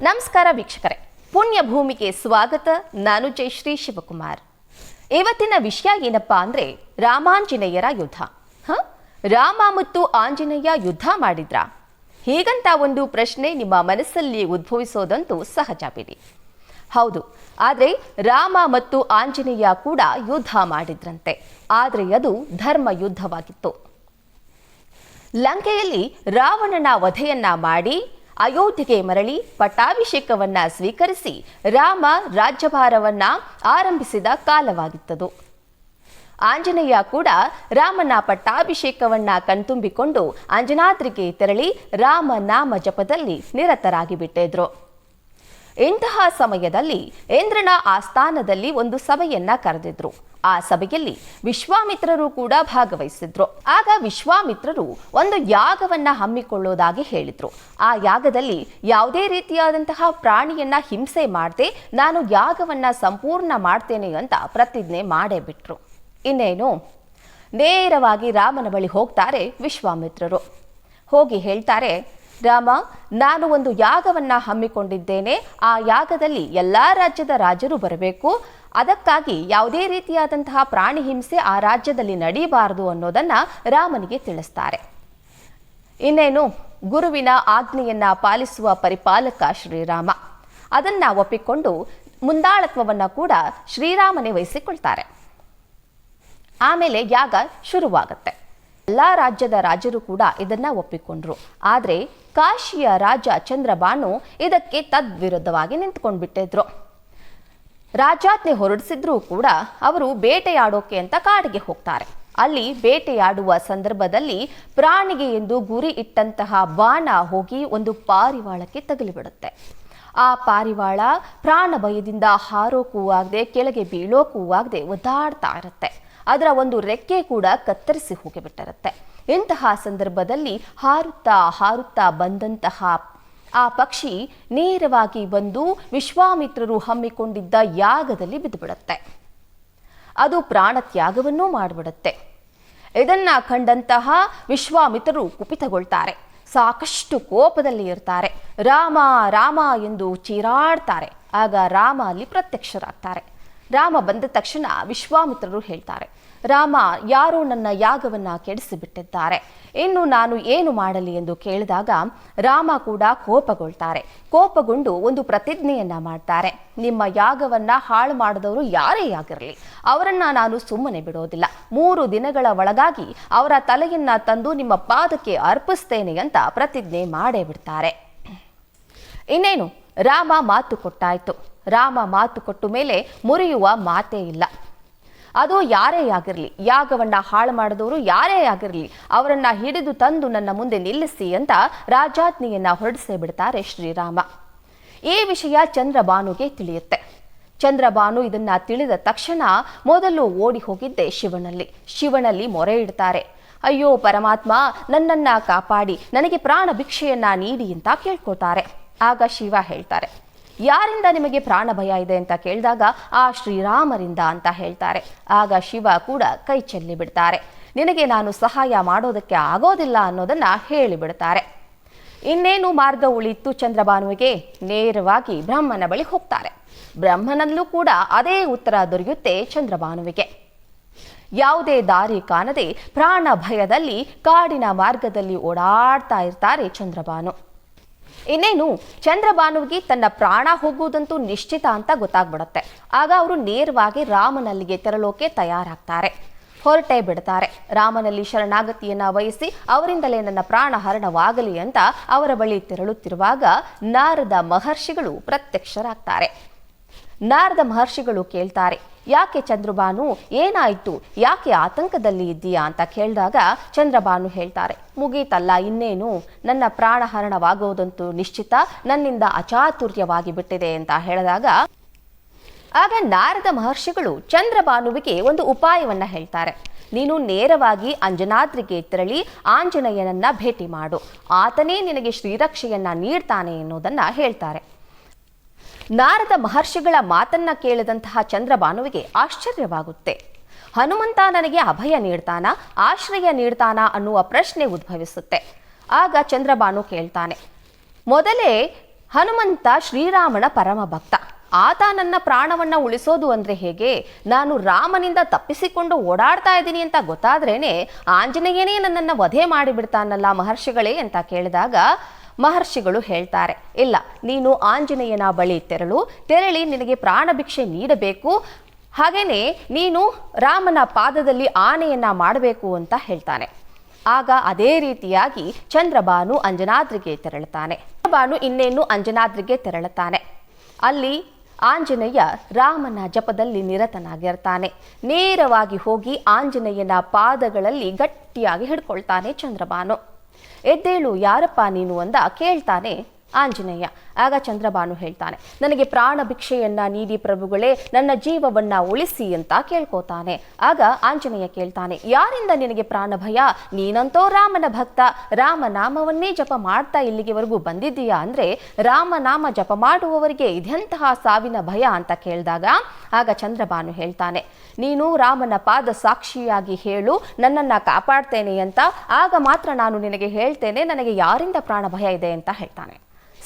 ನಮಸ್ಕಾರ ವೀಕ್ಷಕರೇ. ಪುಣ್ಯ ಭೂಮಿಗೆ ಸ್ವಾಗತ. ನಾನು ಜಯಶ್ರೀ ಶಿವಕುಮಾರ್. ಇವತ್ತಿನ ವಿಷಯ ಏನಪ್ಪಾ ಅಂದ್ರೆ ರಾಮಾಂಜನೇಯರ ಯುದ್ಧ. ಹ? ರಾಮ ಮತ್ತು ಆಂಜನೇಯ ಯುದ್ಧ ಮಾಡಿದ್ರ? ಹೀಗಂತ ಒಂದು ಪ್ರಶ್ನೆ ನಿಮ್ಮ ಮನಸ್ಸಲ್ಲಿ ಉದ್ಭವಿಸೋದಂತೂ ಸಹಜ ಬಿಡಿ. ಹೌದು, ಆದರೆ ರಾಮ ಮತ್ತು ಆಂಜನೇಯ ಕೂಡ ಯುದ್ಧ ಮಾಡಿದ್ರಂತೆ. ಆದರೆ ಅದು ಧರ್ಮ ಯುದ್ಧವಾಗಿತ್ತು ಲಂಕೆಯಲ್ಲಿ ರಾವಣನ ವಧೆಯನ್ನ ಮಾಡಿ ಅಯೋಧ್ಯೆಗೆ ಮರಳಿ ಪಟ್ಟಾಭಿಷೇಕವನ್ನ ಸ್ವೀಕರಿಸಿ ರಾಮ ರಾಜ್ಯಭಾರವನ್ನ ಆರಂಭಿಸಿದ ಕಾಲವಾಗಿತ್ತದು. ಆಂಜನೇಯ ಕೂಡ ರಾಮನ ಪಟ್ಟಾಭಿಷೇಕವನ್ನ ಕಣ್ತುಂಬಿಕೊಂಡು ಅಂಜನಾದ್ರಿಗೆ ತೆರಳಿ ರಾಮ ನಾಮ ಜಪದಲ್ಲಿ ನಿರತರಾಗಿ ಬಿಟ್ಟಿದ್ರು ಇಂತಹ ಸಮಯದಲ್ಲಿ ಇಂದ್ರನ ಆಸ್ಥಾನದಲ್ಲಿ ಒಂದು ಸಭೆಯನ್ನ ಕರೆದಿದ್ರು. ಆ ಸಭೆಯಲ್ಲಿ ವಿಶ್ವಾಮಿತ್ರರು ಕೂಡ ಭಾಗವಹಿಸಿದ್ರು. ಆಗ ವಿಶ್ವಾಮಿತ್ರರು ಒಂದು ಯಾಗವನ್ನ ಹಮ್ಮಿಕೊಳ್ಳೋದಾಗಿ ಹೇಳಿದ್ರು. ಆ ಯಾಗದಲ್ಲಿ ಯಾವುದೇ ರೀತಿಯಾದಂತಹ ಪ್ರಾಣಿಯನ್ನ ಹಿಂಸೆ ಮಾಡದೆ, ನಾನು ಯಾಗವನ್ನ ಸಂಪೂರ್ಣ ಮಾಡ್ತೇನೆ ಅಂತ ಪ್ರತಿಜ್ಞೆ ಮಾಡೇ ಬಿಟ್ರು. ಇನ್ನೇನು? ನೇರವಾಗಿ ರಾಮನ ಬಳಿ ಹೋಗ್ತಾರೆ ವಿಶ್ವಾಮಿತ್ರರು. ಹೋಗಿ ಹೇಳ್ತಾರೆ ರಾಮ, ನಾನು ಒಂದು ಯಾಗವನ್ನ ಹಮ್ಮಿಕೊಂಡಿದ್ದೇನೆ. ಆ ಯಾಗದಲ್ಲಿ ಎಲ್ಲ ರಾಜ್ಯದ ರಾಜರು ಬರಬೇಕು. ಅದಕ್ಕಾಗಿ ಯಾವುದೇ ರೀತಿಯಾದಂತಹ ಪ್ರಾಣಿ ಹಿಂಸೆ ಆ ರಾಜ್ಯದಲ್ಲಿ ನಡೀಬಾರದು ಅನ್ನೋದನ್ನ ರಾಮನಿಗೆ ತಿಳಿಸ್ತಾರೆ. ಇನ್ನೇನು, ಗುರುವಿನ ಆಜ್ಞೆಯನ್ನ ಪಾಲಿಸುವ ಪರಿಪಾಲಕ ಶ್ರೀರಾಮ. ಅದನ್ನ ಒಪ್ಪಿಕೊಂಡು ಮುಂದಾಳತ್ವವನ್ನು ಕೂಡ ಶ್ರೀರಾಮನೇ ವಹಿಸಿಕೊಳ್ತಾರೆ. ಆಮೇಲೆ ಯಾಗ ಶುರುವಾಗತ್ತೆ. ಎಲ್ಲ ರಾಜ್ಯದ ರಾಜರು ಕೂಡ ಇದನ್ನ ಒಪ್ಪಿಕೊಂಡ್ರು. ಆದ್ರೆ ಕಾಶಿಯ ರಾಜ ಚಂದ್ರಬಾನು ಇದಕ್ಕೆ ತದ್ವಿರುದ್ಧವಾಗಿ ನಿಂತ್ಕೊಂಡು ಬಿಟ್ಟಿದ್ರು ರಾಜಾಜ್ಞೆ ಹೊರಡಿಸಿದ್ರೂ ಕೂಡ ಅವರು ಬೇಟೆಯಾಡೋಕೆ ಅಂತ ಕಾಡಿಗೆ ಹೋಗ್ತಾರೆ. ಅಲ್ಲಿ ಬೇಟೆಯಾಡುವ ಸಂದರ್ಭದಲ್ಲಿ ಪ್ರಾಣಿಗೆ ಎಂದು ಗುರಿ ಇಟ್ಟಂತಹ ಬಾಣ ಹೋಗಿ ಒಂದು ಪಾರಿವಾಳಕ್ಕೆ ತಗುಲಿಬಿಡುತ್ತೆ. ಆ ಪಾರಿವಾಳ ಪ್ರಾಣ ಭಯದಿಂದ ಹಾರೋಕೂ ಆಗದೆ, ಕೆಳಗೆ ಬೀಳೋಕೂ ಆಗದೆ ಒದ್ದಾಡ್ತಾ ಇರುತ್ತೆ. ಅದರ ಒಂದು ರೆಕ್ಕೆ ಕೂಡ ಕತ್ತರಿಸಿ ಹೋಗಿಬಿಟ್ಟಿರುತ್ತೆ. ಇಂತಹ ಸಂದರ್ಭದಲ್ಲಿ ಹಾರುತ್ತಾ ಹಾರುತ್ತಾ ಬಂದಂತಹ ಆ ಪಕ್ಷಿ ನೇರವಾಗಿ ಬಂದು ವಿಶ್ವಾಮಿತ್ರರು ಹಮ್ಮಿಕೊಂಡಿದ್ದ ಯಾಗದಲ್ಲಿ ಬಿದ್ದುಬಿಡುತ್ತೆ. ಅದು ಪ್ರಾಣ ತ್ಯಾಗವನ್ನೂ ಮಾಡಿಬಿಡುತ್ತೆ. ಇದನ್ನ ಕಂಡಂತಹ ವಿಶ್ವಾಮಿತ್ರರು ಕುಪಿತಗೊಳ್ತಾರೆ. ಸಾಕಷ್ಟು ಕೋಪದಲ್ಲಿ ಇರ್ತಾರೆ. ರಾಮ ರಾಮ ಎಂದು ಚೀರಾಡ್ತಾರೆ. ಆಗ ರಾಮ ಅಲ್ಲಿ ಪ್ರತ್ಯಕ್ಷರಾಗ್ತಾರೆ. ರಾಮ ಬಂದ ತಕ್ಷಣ ವಿಶ್ವಾಮಿತ್ರರು ಹೇಳ್ತಾರೆ, ರಾಮ, ಯಾರೋ ನನ್ನ ಯಾಗವನ್ನ ಕೆಡಿಸಿಬಿಟ್ಟಿದ್ದಾರೆ. ಇನ್ನು ನಾನು ಏನು ಮಾಡಲಿ ಎಂದು ಕೇಳಿದಾಗ ರಾಮ ಕೂಡ ಕೋಪಗೊಳ್ತಾರೆ. ಕೋಪಗೊಂಡು ಒಂದು ಪ್ರತಿಜ್ಞೆಯನ್ನ ಮಾಡ್ತಾರೆ. ನಿಮ್ಮ ಯಾಗವನ್ನ ಹಾಳು ಮಾಡಿದವರು ಯಾರೇ ಆಗಿರಲಿ, ಅವರನ್ನ ನಾನು ಸುಮ್ಮನೆ ಬಿಡೋದಿಲ್ಲ. ಮೂರು ದಿನಗಳ ಒಳಗಾಗಿ ಅವರ ತಲೆಯನ್ನ ತಂದು ನಿಮ್ಮ ಪಾದಕ್ಕೆ ಅರ್ಪಿಸ್ತೇನೆ ಅಂತ ಪ್ರತಿಜ್ಞೆ ಮಾಡೇ ಬಿಡ್ತಾರೆ. ಇನ್ನೇನು, ರಾಮ ಮಾತು ಕೊಟ್ಟಾಯ್ತು. ರಾಮ ಮಾತು ಕೊಟ್ಟು ಮೇಲೆ ಮುರಿಯುವ ಮಾತೇ ಇಲ್ಲ. ಅದು ಯಾರೇ ಆಗಿರಲಿ, ಯಾಗವನ್ನ ಹಾಳು ಮಾಡಿದವರು ಯಾರೇ ಆಗಿರಲಿ, ಅವರನ್ನ ಹಿಡಿದು ತಂದು ನನ್ನ ಮುಂದೆ ನಿಲ್ಲಿಸಿ ಅಂತ ರಾಜಾಜ್ಞೆಯನ್ನ ಹೊರಡಿಸೇ ಬಿಡ್ತಾರೆ ಶ್ರೀರಾಮ. ಈ ವಿಷಯ ಚಂದ್ರಬಾನುಗೆ ತಿಳಿಯುತ್ತೆ. ಚಂದ್ರಬಾನು ಇದನ್ನ ತಿಳಿದ ತಕ್ಷಣ ಮೊದಲು ಓಡಿ ಹೋಗಿದ್ದೆ ಶಿವನಲ್ಲಿ. ಶಿವನಲ್ಲಿ ಮೊರೆ ಇಡ್ತಾರೆ. ಅಯ್ಯೋ ಪರಮಾತ್ಮ, ನನ್ನನ್ನ ಕಾಪಾಡಿ, ನನಗೆ ಪ್ರಾಣ ಭಿಕ್ಷೆಯನ್ನ ನೀಡಿ ಅಂತ ಕೇಳ್ಕೊತಾರೆ ಆಗ ಶಿವ ಹೇಳ್ತಾರೆ ಯಾರಿಂದ ನಿಮಗೆ ಪ್ರಾಣ ಭಯ ಇದೆ ಅಂತ ಕೇಳಿದಾಗ ಆ ಶ್ರೀರಾಮರಿಂದ ಅಂತ ಹೇಳ್ತಾರೆ. ಆಗ ಶಿವ ಕೂಡ ಕೈ ಚೆಲ್ಲಿ ಬಿಡ್ತಾರೆ. ನಿನಗೆ ನಾನು ಸಹಾಯ ಮಾಡೋದಕ್ಕೆ ಆಗೋದಿಲ್ಲ ಅನ್ನೋದನ್ನ ಹೇಳಿಬಿಡ್ತಾರೆ ಇನ್ನೇನು ಮಾರ್ಗ ಉಳಿತು ಚಂದ್ರಭಾನುವಿಗೆ? ನೇರವಾಗಿ ಬ್ರಹ್ಮನ ಬಳಿ ಹೋಗ್ತಾರೆ. ಬ್ರಹ್ಮನಲ್ಲೂ ಕೂಡ ಅದೇ ಉತ್ತರ ದೊರೆಯುತ್ತೆ ಚಂದ್ರಭಾನುವಿಗೆ. ಯಾವುದೇ ದಾರಿ ಕಾಣದೆ ಪ್ರಾಣ ಭಯದಲ್ಲಿ ಕಾಡಿನ ಮಾರ್ಗದಲ್ಲಿ ಓಡಾಡ್ತಾ ಇರ್ತಾರೆ ಚಂದ್ರಭಾನು. ಇನ್ನೇನು, ಚಂದ್ರಭಾನುವಿಗೆ ತನ್ನ ಪ್ರಾಣ ಹೋಗುವುದಂತೂ ನಿಶ್ಚಿತ ಅಂತ ಗೊತ್ತಾಗ್ಬಿಡುತ್ತೆ. ಆಗ ಅವರು ನೇರವಾಗಿ ರಾಮನಲ್ಲಿಗೆ ತೆರಳೋಕೆ ತಯಾರಾಗ್ತಾರೆ. ಹೊರಟೆ ಬಿಡ್ತಾರೆ. ರಾಮನಲ್ಲಿ ಶರಣಾಗತಿಯನ್ನ ವಹಿಸಿ ಅವರಿಂದಲೇ ನನ್ನ ಪ್ರಾಣ ಹರಣವಾಗಲಿ ಅಂತ ಅವರ ಬಳಿ ತೆರಳುತ್ತಿರುವಾಗ ನಾರದ ಮಹರ್ಷಿಗಳು ಪ್ರತ್ಯಕ್ಷರಾಗ್ತಾರೆ. ನಾರದ ಮಹರ್ಷಿಗಳು ಕೇಳ್ತಾರೆ ಯಾಕೆ ಚಂದ್ರಬಾನು ಏನಾಯ್ತು? ಯಾಕೆ ಆತಂಕದಲ್ಲಿ ಇದ್ದೀಯಾ ಅಂತ ಕೇಳಿದಾಗ ಚಂದ್ರಬಾನು ಹೇಳ್ತಾರೆ, ಮುಗೀತಲ್ಲ, ಇನ್ನೇನು? ನನ್ನ ಪ್ರಾಣಹರಣವಾಗೋದಂತೂ ನಿಶ್ಚಿತ, ನನ್ನಿಂದ ಅಚಾತುರ್ಯವಾಗಿ ಬಿಟ್ಟಿದೆ ಅಂತ ಹೇಳಿದಾಗ ಆಗ ನಾರದ ಮಹರ್ಷಿಗಳು ಚಂದ್ರಬಾನುವಿಗೆ ಒಂದು ಉಪಾಯವನ್ನ ಹೇಳ್ತಾರೆ. ನೀನು ನೇರವಾಗಿ ಅಂಜನಾದ್ರಿಗೆ ತೆರಳಿ ಆಂಜನೇಯನನ್ನ ಭೇಟಿ ಮಾಡು. ಆತನೇ ನಿನಗೆ ಶ್ರೀರಕ್ಷೆಯನ್ನ ನೀಡ್ತಾನೆ ಎನ್ನುವುದನ್ನ ಹೇಳ್ತಾರೆ. ನಾರದ ಮಹರ್ಷಿಗಳ ಮಾತನ್ನ ಕೇಳಿದಂತಹ ಚಂದ್ರಭಾನುವಿಗೆ ಆಶ್ಚರ್ಯವಾಗುತ್ತೆ. ಹನುಮಂತ ನನಗೆ ಅಭಯ ನೀಡ್ತಾನ, ಆಶ್ರಯ ನೀಡ್ತಾನ ಅನ್ನುವ ಪ್ರಶ್ನೆ ಉದ್ಭವಿಸುತ್ತೆ. ಆಗ ಚಂದ್ರಭಾನು ಕೇಳ್ತಾನೆ, ಮೊದಲೇ ಹನುಮಂತ ಶ್ರೀರಾಮನ ಪರಮ ಭಕ್ತ. ಆತ ನನ್ನ ಪ್ರಾಣವನ್ನ ಉಳಿಸೋದು ಅಂದ್ರೆ ಹೇಗೆ? ನಾನು ರಾಮನಿಂದ ತಪ್ಪಿಸಿಕೊಂಡು ಓಡಾಡ್ತಾ ಇದ್ದೀನಿ ಅಂತ ಗೊತ್ತಾದ್ರೇನೆ ಆಂಜನೇಯನೇ ನನ್ನನ್ನು ವಧೆ ಮಾಡಿಬಿಡ್ತಾನಲ್ಲ ಮಹರ್ಷಿಗಳೇ ಅಂತ ಕೇಳಿದಾಗ ಮಹರ್ಷಿಗಳು ಹೇಳ್ತಾರೆ, ಇಲ್ಲ, ನೀನು ಆಂಜನೇಯನ ಬಳಿ ತೆರಳು, ತೆರಳಿ ನಿನಗೆ ಪ್ರಾಣಭಿಕ್ಷೆ ನೀಡಬೇಕು ಹಾಗೆಯೇ ನೀನು ರಾಮನ ಪಾದದಲ್ಲಿ ಆನೆಯನ್ನ ಮಾಡಬೇಕು ಅಂತ ಹೇಳ್ತಾನೆ. ಆಗ ಅದೇ ರೀತಿಯಾಗಿ ಚಂದ್ರಬಾನು ಅಂಜನಾದ್ರಿಗೆ ತೆರಳುತ್ತಾನೆ. ಚಂದ್ರಬಾನು ಇನ್ನೇನು ಅಂಜನಾದ್ರಿಗೆ ತೆರಳುತ್ತಾನೆ? ಅಲ್ಲಿ ಆಂಜನೇಯ ರಾಮನ ಜಪದಲ್ಲಿ ನಿರತನಾಗಿರ್ತಾನೆ. ನೇರವಾಗಿ ಹೋಗಿ ಆಂಜನೇಯನ ಪಾದಗಳಲ್ಲಿ ಗಟ್ಟಿಯಾಗಿ ಹಿಡ್ಕೊಳ್ತಾನೆ ಚಂದ್ರಬಾನು ಎದ್ದೇಳು ಯಾರಪ್ಪ ನೀನು ಅಂದ ಕೇಳ್ತಾನೆ ಆಂಜನೇಯ. ಆಗ ಚಂದ್ರಬಾನು ಹೇಳ್ತಾನೆ, ನನಗೆ ಪ್ರಾಣ ಭಿಕ್ಷೆಯನ್ನ ನೀಡಿ ಪ್ರಭುಗಳೇ, ನನ್ನ ಜೀವವನ್ನ ಉಳಿಸಿ ಅಂತ ಕೇಳ್ಕೋತಾನೆ. ಆಗ ಆಂಜನೇಯ ಕೇಳ್ತಾನೆ, ಯಾರಿಂದ ನಿನಗೆ ಪ್ರಾಣ ಭಯ? ನೀನಂತೋ ರಾಮನ ಭಕ್ತ. ರಾಮನಾಮವನ್ನೇ ಜಪ ಮಾಡ್ತಾ ಇಲ್ಲಿಗೆವರೆಗೂ ಬಂದಿದ್ದೀಯಾ ಅಂದ್ರೆ, ರಾಮನಾಮ ಜಪ ಮಾಡುವವರಿಗೆ ಇದೆಂತಹ ಸಾವಿನ ಭಯ ಅಂತ ಕೇಳಿದಾಗ, ಆಗ ಚಂದ್ರಬಾನು ಹೇಳ್ತಾನೆ, ನೀನು ರಾಮನ ಪಾದ ಸಾಕ್ಷಿಯಾಗಿ ಹೇಳು, ನನ್ನನ್ನ ಕಾಪಾಡ್ತೇನೆ ಅಂತ. ಆಗ ಮಾತ್ರ ನಾನು ನಿನಗೆ ಹೇಳ್ತೇನೆ, ನನಗೆ ಯಾರಿಂದ ಪ್ರಾಣ ಭಯ ಇದೆ ಅಂತ ಹೇಳ್ತಾನೆ.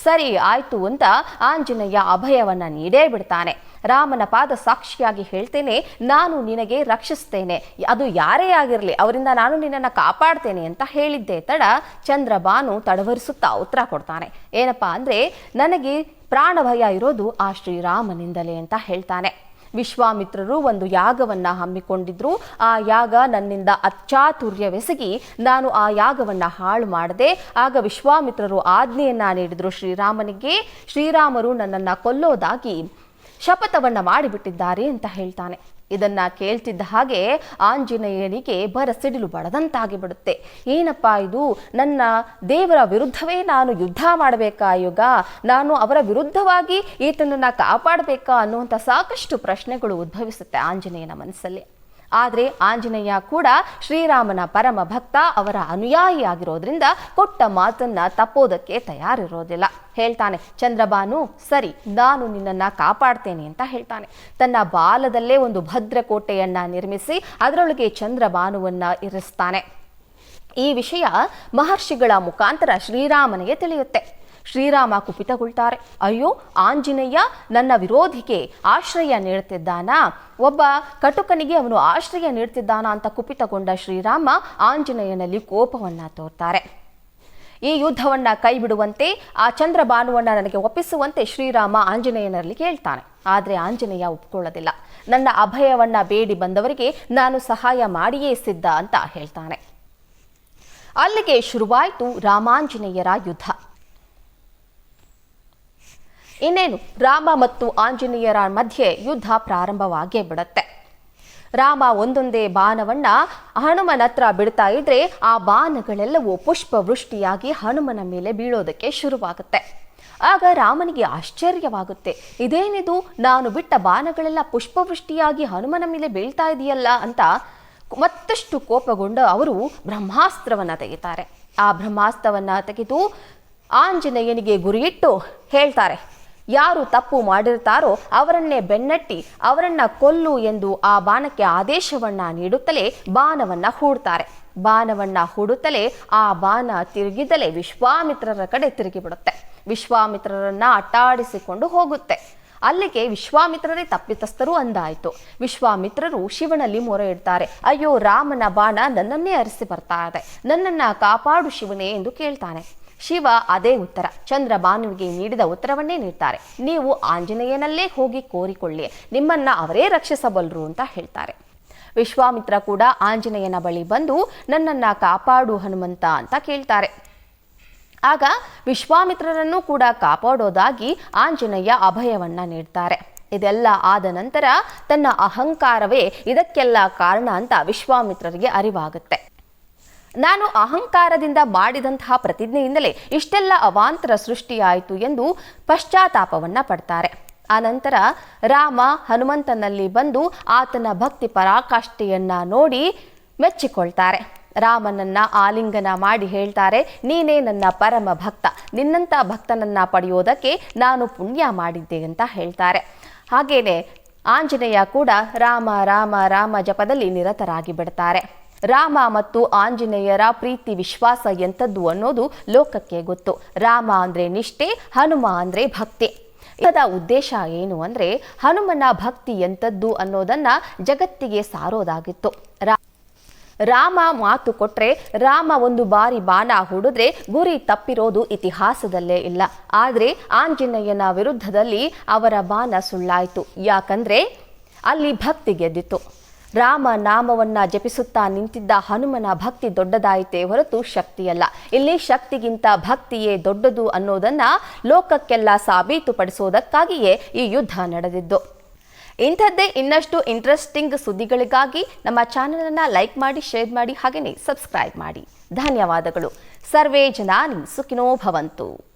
ಸರಿ ಆಯ್ತು ಅಂತ ಆಂಜನೇಯ ಅಭಯವನ್ನ ನೀಡೇ ಬಿಡ್ತಾನೆ. ರಾಮನ ಪಾದ ಸಾಕ್ಷಿಯಾಗಿ ಹೇಳ್ತೇನೆ, ನಾನು ನಿನಗೆ ರಕ್ಷಿಸ್ತೇನೆ. ಅದು ಯಾರೇ ಆಗಿರಲಿ, ಅವರಿಂದ ನಾನು ನಿನ್ನನ್ನು ಕಾಪಾಡ್ತೇನೆ ಅಂತ ಹೇಳಿದ್ದೆ ತಡ ಚಂದ್ರಬಾನು ತಡವರಿಸುತ್ತಾ ಉತ್ತರ ಕೊಡ್ತಾನೆ. ಏನಪ್ಪಾ ಅಂದರೆ, ನನಗೆ ಪ್ರಾಣಭಯ ಇರೋದು ಆ ಶ್ರೀರಾಮನಿಂದಲೇ ಅಂತ ಹೇಳ್ತಾನೆ. ವಿಶ್ವಾಮಿತ್ರರು ಒಂದು ಯಾಗವನ್ನ ಹಮ್ಮಿಕೊಂಡಿದ್ರು. ಆ ಯಾಗ ನನ್ನಿಂದ ಅಚ್ಚಾತುರ್ಯವೆಸಗಿ ನಾನು ಆ ಯಾಗವನ್ನ ಹಾಳು ಮಾಡಿದೆ. ಆಗ ವಿಶ್ವಾಮಿತ್ರರು ಆಜ್ಞೆಯನ್ನು ನೀಡಿದರು ಶ್ರೀರಾಮನಿಗೆ. ಶ್ರೀರಾಮರು ನನ್ನನ್ನ ಕೊಲ್ಲೋದಾಗಿ ಶಪಥವನ್ನು ಮಾಡಿಬಿಟ್ಟಿದ್ದಾರೆ ಅಂತ ಹೇಳ್ತಾನೆ. ಇದನ್ನ ಕೇಳ್ತಿದ್ದ ಹಾಗೆ ಆಂಜನೇಯನಿಗೆ ಬರ ಸಿಡಿಲು ಬಡದಂತಾಗಿ ಬಿಡುತ್ತೆ ಏನಪ್ಪ ಇದು? ನನ್ನ ದೇವರ ವಿರುದ್ಧವೇ ನಾನು ಯುದ್ಧ ಮಾಡಬೇಕಾ ಯುಗ? ನಾನು ಅವರ ವಿರುದ್ಧವಾಗಿ ಈತನನ್ನ ಕಾಪಾಡಬೇಕಾ ಅನ್ನುವಂಥ ಸಾಕಷ್ಟು ಪ್ರಶ್ನೆಗಳು ಉದ್ಭವಿಸುತ್ತೆ ಆಂಜನೇಯನ ಮನಸ್ಸಲ್ಲಿ. ಆದರೆ ಆಂಜನೇಯ ಕೂಡ ಶ್ರೀರಾಮನ ಪರಮ ಭಕ್ತ, ಅವರ ಅನುಯಾಯಿ ಆಗಿರೋದ್ರಿಂದ ಕೊಟ್ಟ ಮಾತನ್ನ ತಪ್ಪೋದಕ್ಕೆ ತಯಾರಿರೋದಿಲ್ಲ. ಹೇಳ್ತಾನೆ, ಚಂದ್ರಬಾನು, ಸರಿ, ನಾನು ನಿನ್ನನ್ನು ಕಾಪಾಡ್ತೇನೆ ಅಂತ ಹೇಳ್ತಾನೆ. ತನ್ನ ಬಾಲದಲ್ಲೇ ಒಂದು ಭದ್ರಕೋಟೆಯನ್ನ ನಿರ್ಮಿಸಿ ಅದರೊಳಗೆ ಚಂದ್ರಬಾನುವನ್ನ ಇರಿಸ್ತಾನೆ. ಈ ವಿಷಯ ಮಹರ್ಷಿಗಳ ಮುಖಾಂತರ ಶ್ರೀರಾಮನಿಗೆ ತಿಳಿಯುತ್ತೆ. ಶ್ರೀರಾಮ ಕುಪಿತಗೊಳ್ತಾರೆ. ಅಯ್ಯೋ, ಆಂಜನೇಯ ನನ್ನ ವಿರೋಧಿಗೆ ಆಶ್ರಯ ನೀಡುತ್ತಿದ್ದಾನಾ ಒಬ್ಬ ಕಟುಕನಿಗೆ ಅವನು ಆಶ್ರಯ ನೀಡ್ತಿದ್ದಾನಾ ಅಂತ ಕುಪಿತಗೊಂಡ ಶ್ರೀರಾಮ ಆಂಜನೇಯನಲ್ಲಿ ಕೋಪವನ್ನು ತೋರ್ತಾರೆ. ಈ ಯುದ್ಧವನ್ನ ಕೈ ಬಿಡುವಂತೆ ಆ ಚಂದ್ರಭಾನುವನ್ನ ನನಗೆ ಒಪ್ಪಿಸುವಂತೆ ಶ್ರೀರಾಮ ಆಂಜನೇಯನಲ್ಲಿ ಕೇಳ್ತಾನೆ. ಆದರೆ ಆಂಜನೇಯ ಒಪ್ಕೊಳ್ಳೋದಿಲ್ಲ. ನನ್ನ ಅಭಯವನ್ನ ಬೇಡಿ ಬಂದವರಿಗೆ ನಾನು ಸಹಾಯ ಮಾಡಿಯೇ ಸಿದ್ಧ ಅಂತ ಹೇಳ್ತಾನೆ. ಅಲ್ಲಿಗೆ ಶುರುವಾಯಿತು ರಾಮಾಂಜನೇಯರ ಯುದ್ಧ. ಇನ್ನೇನು, ರಾಮ ಮತ್ತು ಆಂಜನೇಯರ ಮಧ್ಯೆ ಯುದ್ಧ ಪ್ರಾರಂಭವಾಗೇ ಬಿಡುತ್ತೆ. ರಾಮ ಒಂದೊಂದೇ ಬಾಣವನ್ನ ಹನುಮನ ಹತ್ರ ಬಿಡ್ತಾ ಇದ್ರೆ ಆ ಬಾಣಗಳೆಲ್ಲವೂ ಪುಷ್ಪವೃಷ್ಟಿಯಾಗಿ ಹನುಮನ ಮೇಲೆ ಬೀಳೋದಕ್ಕೆ ಶುರುವಾಗುತ್ತೆ. ಆಗ ರಾಮನಿಗೆ ಆಶ್ಚರ್ಯವಾಗುತ್ತೆ, ಇದೇನಿದು, ನಾನು ಬಿಟ್ಟ ಬಾಣಗಳೆಲ್ಲ ಪುಷ್ಪವೃಷ್ಟಿಯಾಗಿ ಹನುಮನ ಮೇಲೆ ಬೀಳ್ತಾ ಇದೆಯಲ್ಲ ಅಂತ ಮತ್ತಷ್ಟು ಕೋಪಗೊಂಡ ಅವರು ಬ್ರಹ್ಮಾಸ್ತ್ರವನ್ನ ತೆಗಿತಾರೆ. ಆ ಬ್ರಹ್ಮಾಸ್ತ್ರವನ್ನ ತೆಗೆದು ಆಂಜನೇಯನಿಗೆ ಗುರಿಯಿಟ್ಟು ಹೇಳ್ತಾರೆ ಯಾರು ತಪ್ಪು ಮಾಡಿರ್ತಾರೋ ಅವರನ್ನೇ ಬೆನ್ನಟ್ಟಿ, ಅವರನ್ನ ಕೊಲ್ಲು ಎಂದು ಆ ಬಾಣಕ್ಕೆ ಆದೇಶವನ್ನ ನೀಡುತ್ತಲೇ ಬಾಣವನ್ನ ಹೂಡ್ತಾರೆ. ಬಾಣವನ್ನ ಹೂಡುತ್ತಲೇ ಆ ಬಾಣ ತಿರುಗಿದಲೇ ವಿಶ್ವಾಮಿತ್ರರ ಕಡೆ ತಿರುಗಿಬಿಡುತ್ತೆ. ವಿಶ್ವಾಮಿತ್ರರನ್ನ ಅಟ್ಟಾಡಿಸಿಕೊಂಡು ಹೋಗುತ್ತೆ. ಅಲ್ಲಿಗೆ ವಿಶ್ವಾಮಿತ್ರರೇ ತಪ್ಪಿತಸ್ಥರು ಅಂದಾಯಿತು. ವಿಶ್ವಾಮಿತ್ರರು ಶಿವನಲ್ಲಿ ಮೊರೆ ಇಡ್ತಾರೆ. ಅಯ್ಯೋ ರಾಮನ ಬಾಣ ನನ್ನನ್ನೇ ಅರಿಸಿ ಬರ್ತಾ ಇದೆ. ನನ್ನನ್ನ ಕಾಪಾಡು ಶಿವನೇ ಎಂದು ಕೇಳ್ತಾನೆ. ಶಿವ ಅದೇ ಉತ್ತರ. ಚಂದ್ರಭಾನುವಿಗೆ ನೀಡಿದ ಉತ್ತರವನ್ನೇ ನೀಡ್ತಾರೆ. ನೀವು ಆಂಜನೇಯನಲ್ಲೇ ಹೋಗಿ ಕೋರಿಕೊಳ್ಳಿ. ನಿಮ್ಮನ್ನ ಅವರೇ ರಕ್ಷಿಸಬಲ್ಲರು ಅಂತ ಹೇಳ್ತಾರೆ. ವಿಶ್ವಾಮಿತ್ರ ಕೂಡ ಆಂಜನೇಯನ ಬಳಿ ಬಂದು, ನನ್ನನ್ನ ಕಾಪಾಡು ಹನುಮಂತ ಅಂತ ಕೇಳ್ತಾರೆ. ಆಗ ವಿಶ್ವಾಮಿತ್ರರನ್ನು ಕೂಡ ಕಾಪಾಡೋದಾಗಿ ಆಂಜನೇಯ ಅಭಯವನ್ನ ನೀಡ್ತಾರೆ. ಇದೆಲ್ಲ ಆದ ನಂತರ ತನ್ನ ಅಹಂಕಾರವೇ ಇದಕ್ಕೆಲ್ಲ ಕಾರಣ ಅಂತ ವಿಶ್ವಾಮಿತ್ರರಿಗೆ ಅರಿವಾಗುತ್ತೆ. ನಾನು ಅಹಂಕಾರದಿಂದ ಮಾಡಿದಂತಹ ಪ್ರತಿಜ್ಞೆಯಿಂದಲೇ ಇಷ್ಟೆಲ್ಲ ಅವಾಂತರ ಸೃಷ್ಟಿಯಾಯಿತು ಎಂದು ಪಶ್ಚಾತ್ತಾಪವನ್ನ ಪಡ್ತಾರೆ. ಆನಂತರ ರಾಮ ಹನುಮಂತನಲ್ಲಿ ಬಂದು ಆತನ ಭಕ್ತಿ ಪರಾಕಾಷ್ಠೆಯನ್ನ ನೋಡಿ ಮೆಚ್ಚಿಕೊಳ್ತಾರೆ. ರಾಮನನ್ನ ಆಲಿಂಗನ ಮಾಡಿ ಹೇಳ್ತಾರೆ, ನೀನೇ ನನ್ನ ಪರಮ ಭಕ್ತ ನಿನ್ನಂಥ ಭಕ್ತನನ್ನ ಪಡೆಯೋದಕ್ಕೆ ನಾನು ಪುಣ್ಯ ಮಾಡಿದ್ದೆ ಅಂತ ಹೇಳ್ತಾರೆ. ಹಾಗೆಯೇ ಆಂಜನೇಯ ಕೂಡ ರಾಮ ರಾಮ ರಾಮ ಜಪದಲ್ಲಿ ನಿರತರಾಗಿ ಬಿಡ್ತಾರೆ. ರಾಮ ಮತ್ತು ಆಂಜನೇಯರ ಪ್ರೀತಿ, ವಿಶ್ವಾಸ ಎಂಥದ್ದು ಅನ್ನೋದು ಲೋಕಕ್ಕೆ ಗೊತ್ತು. ರಾಮ ಅಂದ್ರೆ ನಿಷ್ಠೆ, ಹನುಮ ಅಂದ್ರೆ ಭಕ್ತಿ. ಇದರ ಉದ್ದೇಶ ಏನು ಅಂದ್ರೆ ಹನುಮನ ಭಕ್ತಿ ಎಂಥದ್ದು ಅನ್ನೋದನ್ನ ಜಗತ್ತಿಗೆ ಸಾರೋದಾಗಿತ್ತು. ರಾಮ ಮಾತು ಕೊಟ್ರೆ ರಾಮ ಒಂದು ಬಾರಿ ಬಾಣ ಹೂಡಿದ್ರೆ ಗುರಿ ತಪ್ಪಿರೋದು ಇತಿಹಾಸದಲ್ಲೇ ಇಲ್ಲ. ಆದ್ರೆ ಆಂಜನೇಯನ ವಿರುದ್ಧದಲ್ಲಿ ಅವರ ಬಾಣ ಸುಳ್ಳಾಯಿತು. ಯಾಕಂದ್ರೆ ಅಲ್ಲಿ ಭಕ್ತಿ ಗೆದ್ದಿತ್ತು. ರಾಮ ನಾಮವನ್ನ ಜಪಿಸುತ್ತಾ ನಿಂತಿದ್ದ ಹನುಮನ ಭಕ್ತಿ ದೊಡ್ಡದಾಯಿತೆ ಹೊರತು ಶಕ್ತಿಯಲ್ಲ. ಇಲ್ಲಿ ಶಕ್ತಿಗಿಂತ ಭಕ್ತಿಯೇ ದೊಡ್ಡದು ಅನ್ನೋದನ್ನ ಲೋಕಕ್ಕೆಲ್ಲ ಸಾಬೀತುಪಡಿಸೋದಕ್ಕಾಗಿಯೇ ಈ ಯುದ್ಧ ನಡೆದಿದ್ದು. ಇಂಥದ್ದೇ ಇನ್ನಷ್ಟು ಇಂಟ್ರೆಸ್ಟಿಂಗ್ ಸುದ್ದಿಗಳಿಗಾಗಿ ನಮ್ಮ ಚಾನಲನ್ನು ಲೈಕ್ ಮಾಡಿ ಶೇರ್ ಮಾಡಿ ಹಾಗೆಯೇ ಸಬ್ಸ್ಕ್ರೈಬ್ ಮಾಡಿ. ಧನ್ಯವಾದಗಳು. ಸರ್ವೇ ಜನಾನಿ ಸುಖಿನೋ ಭವಂತು.